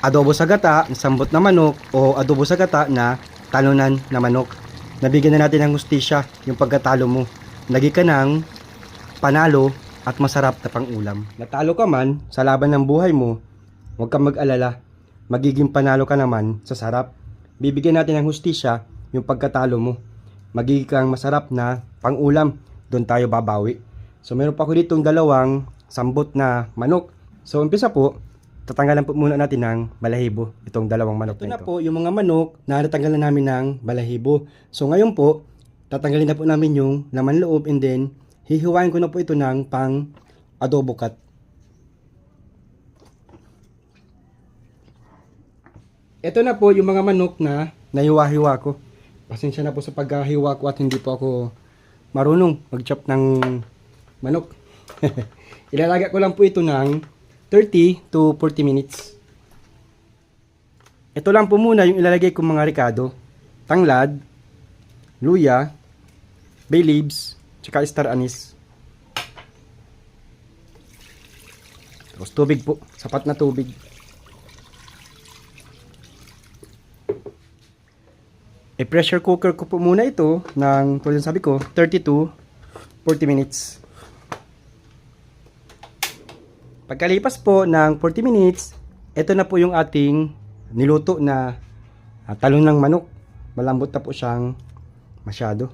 adobo sa gata, sambot na manok, o adobo sa gata na talunan na manok. Nabigyan na natin ng hustisya yung pagkatalo mo. Nagi ka ng panalo at masarap na pang-ulam. Natalo ka man sa laban ng buhay mo, huwag kang mag-alala. Magiging panalo ka naman sa sarap. Bibigyan natin ng hustisya yung pagkatalo mo. Magiging kang masarap na pang-ulam. Doon tayo babawi. So meron pa ako ditong dalawang sambot na manok. So umpisa po, tatanggalan po muna natin ng balahibo itong dalawang manok Ito na na ito. po yung mga manok na natanggalan namin ng balahibo. So ngayon po, tatanggalin na po namin yung laman loob and then hihiwain ko na po ito ng pang adobo cut. Ito na po yung mga manok na nahiwa-hiwa ko. Pasensya na po sa paghahiwa ko at hindi po ako marunong mag-chop ng manok. Ilalaga ko lang po ito ng 30 to 40 minutes. Ito lang po muna yung ilalagay kong mga ricado. Tanglad, luya, bay leaves, tsaka star anise. Tapos tubig po, sapat na tubig. I-pressure cooker ko po muna ito ng, tulad sabi ko, 30 to 40 minutes. Pagkalipas po ng 40 minutes, ito na po yung ating niluto na ah, talong ng manok. Malambot na po siyang masyado.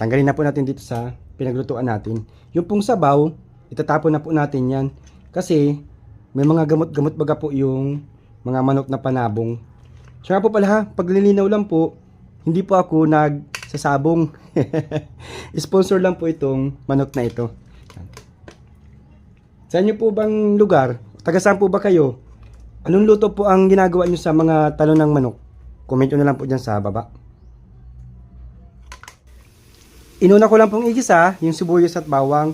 Tanggalin na po natin dito sa pinaglutuan natin. Yung pong sabaw, itatapon na po natin yan. Kasi may mga gamot-gamot baga po yung mga manok na panabong. Tsaka po pala ha, paglilinaw lang po, hindi po ako nagsasabong. Sponsor lang po itong manok na ito. Sa inyo po bang lugar? Taga saan po ba kayo? Anong luto po ang ginagawa nyo sa mga talon ng manok? Comment nyo na lang po dyan sa baba. Inuna ko lang pong igisa, yung sibuyas at bawang.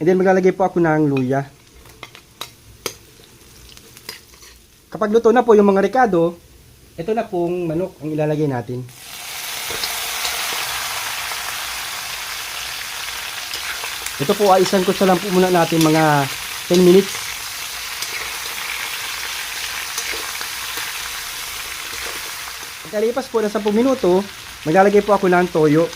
And then maglalagay po ako ng luya. Kapag luto na po yung mga rekado, ito na pong manok ang ilalagay natin. Ito po ay isang kutsa lang po muna natin mga 10 minutes. Pagkalipas po ng 10 minuto, maglalagay po ako ng toyo.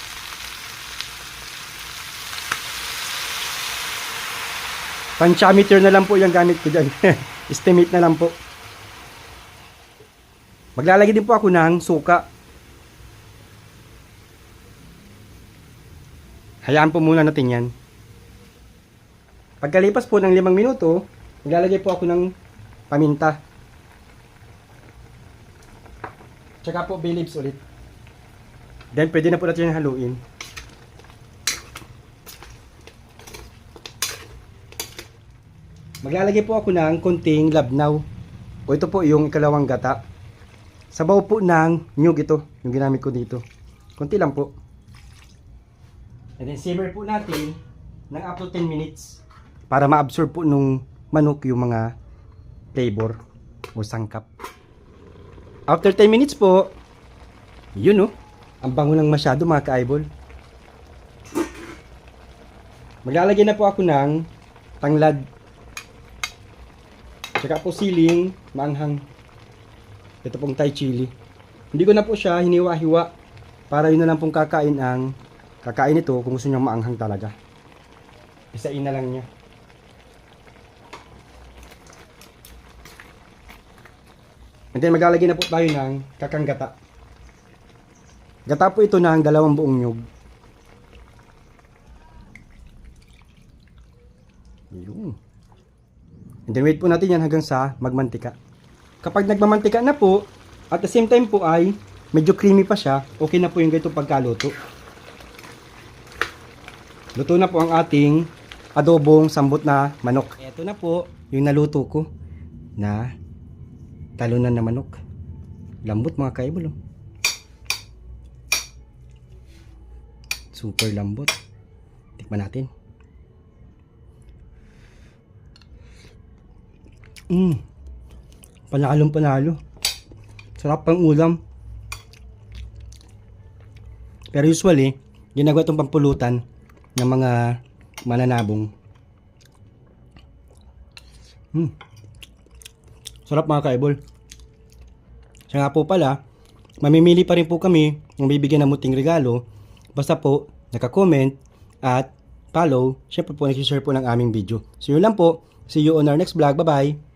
Panchameter na lang po yung gamit ko dyan. Estimate na lang po. Maglalagay din po ako ng suka. Hayaan po muna natin yan. Pagkalipas po ng limang minuto, maglalagay po ako ng paminta. Tsaka po bay leaves ulit. Then pwede na po natin haluin. Maglalagay po ako ng konting labnaw. O ito po yung ikalawang gata. Sabaw po ng nyug ito, yung ginamit ko dito. Konti lang po. And then simmer po natin ng up to 10 minutes para ma-absorb po nung manok yung mga flavor o sangkap. After 10 minutes po, yun oh, ang bango ng masyado mga ka-eyeball. Maglalagay na po ako ng tanglad. Tsaka po siling maanghang. Ito pong Thai chili. Hindi ko na po siya hiniwa-hiwa para yun na lang pong kakain ang kakain ito kung gusto niyo maanghang talaga. Isain na lang niya. And then maglalagay na po tayo ng kakang gata. Gata po ito ng dalawang buong nyug. Yun. And then wait po natin yan hanggang sa magmantika. Kapag nagmamantika na po, at the same time po ay medyo creamy pa siya, okay na po yung ganito pagkaluto. Luto na po ang ating adobong sambot na manok. Ito na po yung naluto ko na talunan na manok. Lambot mga kaibol. oh. Super lambot. Tikman natin. Mm. Panalong panalo. Sarap pang ulam. Pero usually, ginagawa itong pampulutan ng mga mananabong. Hmm. Sarap mga kaibol. Siya nga po pala, mamimili pa rin po kami ng bibigyan ng muting regalo. Basta po, naka-comment at follow. Siyempre po, nag-share po ng aming video. So yun lang po. See you on our next vlog. Bye-bye!